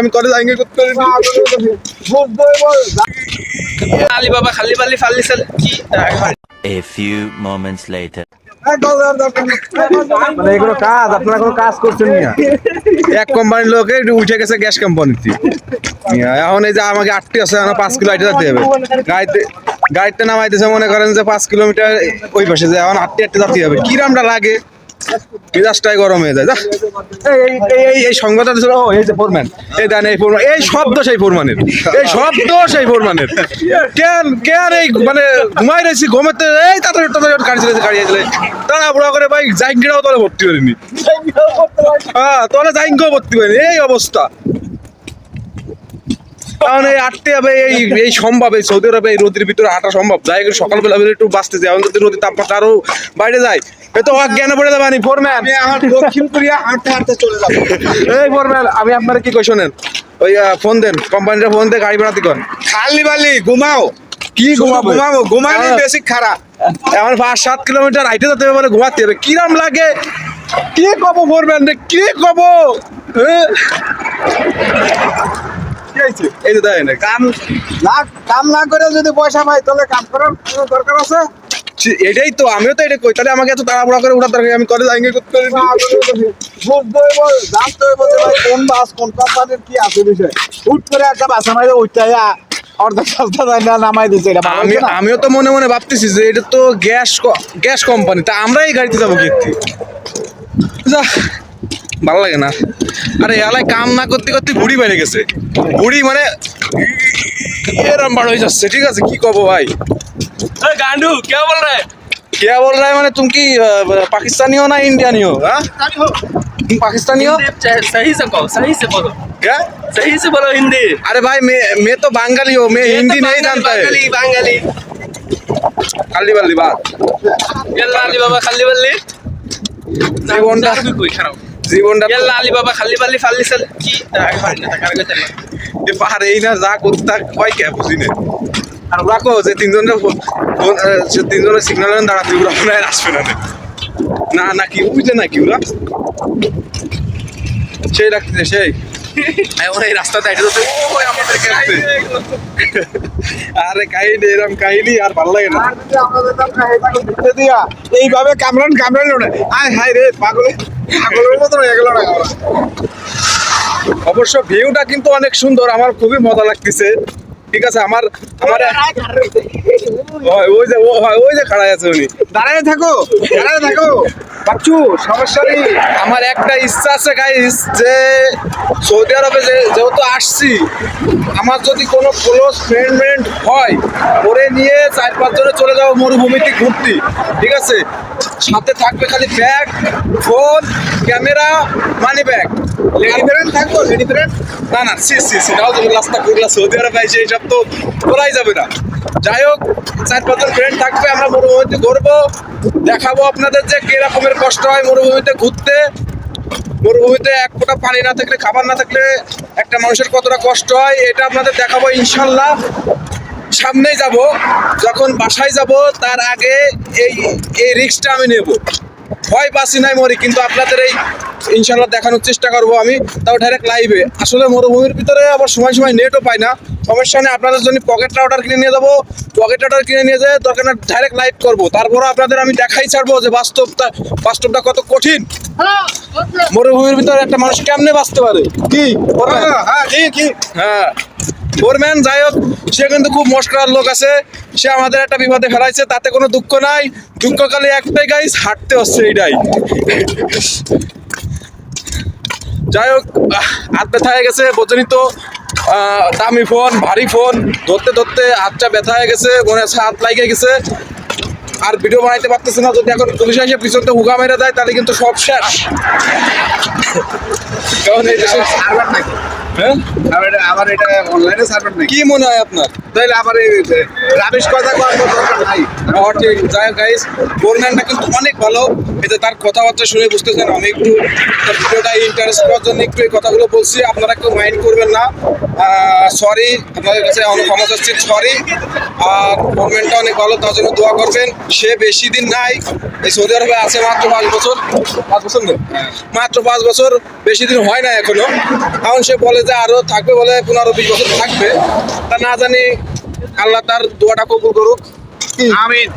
আমি তোরে যাইঙ্গে করতে পারি আলি বাবা খালি বালি ফালি সাল কি A few moments later. মানে এগুলো কাজ আপনারা কোনো কাজ করছেন না। এক কোম্পানির লোকে উঠে গেছে গ্যাস কোম্পানিতে এখন এই যে আমাকে আটটি আছে আমার পাঁচ কিলো আইটে যেতে হবে। গাড়িতে গাড়িতে নামাইতেছে মনে করেন যে পাঁচ কিলোমিটার ওই পাশে যায় এখন আটটি আটটি যেতে হবে। কিরামটা লাগে? মেজাজটাই গরম হয়ে যায় যা। এই এই- সংবাদটা ছিল ও এই যে ফোরম্যান এই দেন এই ফোরম্যান এই শব্দ সেই ফোরম্যানের এই শব্দ সেই ফোরম্যানের কেন কেন এই মানে ঘুমাই রয়েছি ঘুমাতে এই তাড়াতাড়ি তাড়াতাড়ি গাড়ি চলেছে গাড়ি চলে তারা বুড়া করে ভাই জাইঙ্গিরাও তোলে ভর্তি করিনি। হ্যাঁ তোলে জাইঙ্গিও ভর্তি করিনি এই অবস্থা। কারণ এই আটতে হবে এই এই সম্ভব এই সৌদি আরবে এই রোদের ভিতরে হাঁটা সম্ভব। যাই সকালবেলা বেলা একটু বাঁচতে যায় এখন যদি রোদের তাপমাত্রা আরও বাইরে যায়। এ তো অজ্ঞানে পড়ে যাবে ফোরম্যান আমার দক্ষিণ কোরিয়া হাঁটতে হাঁটতে চলে যাবে। এই ফোরম্যান আমি আপনার কি কই শোনেন? ওই ফোন দেন কোম্পানিটা ফোন দিয়ে গাড়ি খালি বালি ঘুমাও। কি ঘুমাবো? ঘুমাবো হ্যাঁ। বেশি খারাপ। এখন পাঁচ সাত কিলোমিটার হাইটে যেতে হবে মানে ঘুমাতে হবে। কিরাম লাগে? কে কব ফোরম্যান রে? কে কব? কি হয়েছে? এই যে দেখেন কাম না কাম না করে যদি পয়সা পাই তাহলে কাম করার দরকার আছে? এটাই তো আমিও তো এটা কই তাহলে আমাকে এত তাড়াহুড়া করে উঠার দরকার আমি করে যাইঙ্গে করতে পারি না। বুঝতে হইব জানতে হইব যে ভাই কোন বাস কোন কোম্পানির কি আছে বিষয়। হুট করে একটা বাস আমাদের উঠতে অর্ধেক রাস্তা যায় না নামাই এটা আমি আমিও তো মনে মনে ভাবতেছি যে এটা তো গ্যাস গ্যাস কোম্পানি তা আমরা এই গাড়িতে যাব কীর্তি যা ভালো লাগে না। আরে এলাকায় কাম না করতে করতে বুড়ি বেড়ে গেছে বুড়ি মানে এরম বড় হয়ে যাচ্ছে ঠিক আছে কি কব ভাই गांडू क्या बोल रहा है क्या बोल रहा है मैंने तुम की अ, पाकिस्तानी हो ना इंडियनी हो हाँ तुम पाकिस्तानी हो हिंदी सही से कहो सही से बोलो क्या सही से बोलो हिंदी अरे भाई मैं मैं तो बंगाली हूँ मैं हिंदी नहीं जानता है बांगाली बांगाली खाली वाली बात ইয়াল্লা আলি বাবা খালি বালি জীবনটা কই খারাপ জীবনটা ইয়াল্লা আলি বাবা খালি সাল কি? পাহাড়ে এই না যা করতে তা কয় কে বুঝি না? আর রাখো যে তিনজনের যে দাঁড়াতে ওরা মনে হয় আসবে না না। না কি বুঝলে না কি ওরা? সেই রাখতেছে সেই। এখন এই ওই রাখতে আরে কাহিনী এরকম কাহিনী আর ভালো লাগে না। দিয়া, এইভাবে কামড়ান কামড়ান ওঠে আয় হায় রে পাগলে। পাগলের মতো হয়ে গেল অবশ্য ভিউটা কিন্তু অনেক সুন্দর, আমার খুবই মজা লাগতেছে। ঠিক আছে, আমার আমার ওই- যে ওই যে খাড়াই আছে উনি। দাঁড়ায় থাকো দাঁড়ায় থাকো। বাচ্চু, সমস্যা নেই। আমার একটা ইচ্ছা আছে গাইস যে সৌদি আরবে যে যেহেতু আসছি, আমার যদি কোনো ক্লোজ ফ্রেন্ড ফ্রেন্ড হয়, ওরে নিয়ে চার পাঁচ পাঁচজনে চলে যাব মরুভূমিতে ঘুরতে। ঠিক আছে? সাথে থাকবে খালি bag, phone, camera money bag lady friend থাকব লেডি ফ্রেন্ড না না, সি সি সি। রাস্তা ঘুরলা সৌদি আরব আইসে এইসব তো করাই যাবে না। যাই হোক, চার পাঁচজন ফ্রেন্ড থাকবে, আমরা মরুভূমিতে ঘুরবো। দেখাবো আপনাদের যে কিরকমের কষ্ট হয় মরুভূমিতে ঘুরতে। মরুভূমিতে এক ফোঁটা পানি না থাকলে, খাবার না থাকলে একটা মানুষের কতটা কষ্ট হয়, এটা আপনাদের দেখাবো ইনশাল্লাহ। সামনেই যাব, যখন বাসায় যাব, তার আগে এই এই রিস্কটা আমি নেব। ভয় পাচ্ছি নাই মরি কিন্তু আপনাদের এই ইনশাল্লাহ দেখানোর চেষ্টা করব আমি। তাও ডাইরেক্ট লাইভে আসলে মরুভূমির ভিতরে আবার সময় সময় নেটও পাই না। সমস্যা নেই আপনাদের জন্য পকেট রাউটার কিনে নিয়ে যাব। পকেট রাউটার কিনে নিয়ে যেয়ে দরকার না ডাইরেক্ট লাইভ করব। তারপরে আপনাদের আমি দেখাই ছাড়বো যে বাস্তবটা বাস্তবটা কত কঠিন। মরুভূমির ভিতরে একটা মানুষ কেমনে বাঁচতে পারে? কি? হ্যাঁ কি কি? হ্যাঁ। ফোরম্যান যাই হোক, সে কিন্তু খুব মস্করার লোক আছে। সে আমাদের একটা বিপদে ফেলাইছে, তাতে কোনো দুঃখ নাই। দুঃখ খালি একটাই গাইস হাঁটতে হচ্ছে এইটাই। যাই হোক হাত ব্যথা হয়ে গেছে বোঝনি দামি ফোন, ভারী ফোন। ধরতে ধরতে হাতটা ব্যথা হয়ে গেছে, মনে হচ্ছে হাত লাগিয়ে গেছে। আর ভিডিও বানাইতে পারতেছে না, যদি এখন পুলিশ এসে পিছনতে হুগা মেরে দেয়, তাহলে কিন্তু সব শেষ। কারণ এই দেশে আমার এটা আমার এটা অনলাইনে কি মনে হয় আপনার? তাহলে আমার এই রাবিশ কথা করার কোনো দরকার নাই ঠিক যাই হোক গাইস বোরম্যানটা কিন্তু অনেক ভালো। এতে তার কথাবার্তা শুনে বুঝতেছেন আমি একটু ভিডিওটা ইন্টারেস্ট করার জন্য একটু এই কথাগুলো বলছি। আপনারা কেউ মাইন্ড করবেন না। সরি আপনাদের কাছে অনেক ক্ষমা চাচ্ছি সরি আর বোরম্যানটা অনেক ভালো, তার জন্য দোয়া করবেন। সে বেশি দিন নাই, এই সৌদি আরবে আছে মাত্র পাঁচ বছর। পাঁচ বছর নেই? মাত্র পাঁচ বছর, বেশি দিন হয় না এখনও। এখন সে বলে যে আরও থাকবে বলে পনেরো বিশ বছর থাকবে। তা না জানি, আল্লাহ তার দোয়াটা কবুল করুক। আমিন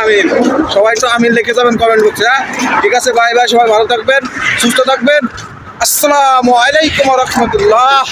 আমিন। সবাই তো আমিন লিখে যাবেন কমেন্ট বক্সে হ্যাঁ? ঠিক আছে বাই বাই সবাই ভালো থাকবেন, সুস্থ থাকবেন। আসসালামু আলাইকুম রহমতুল্লাহ।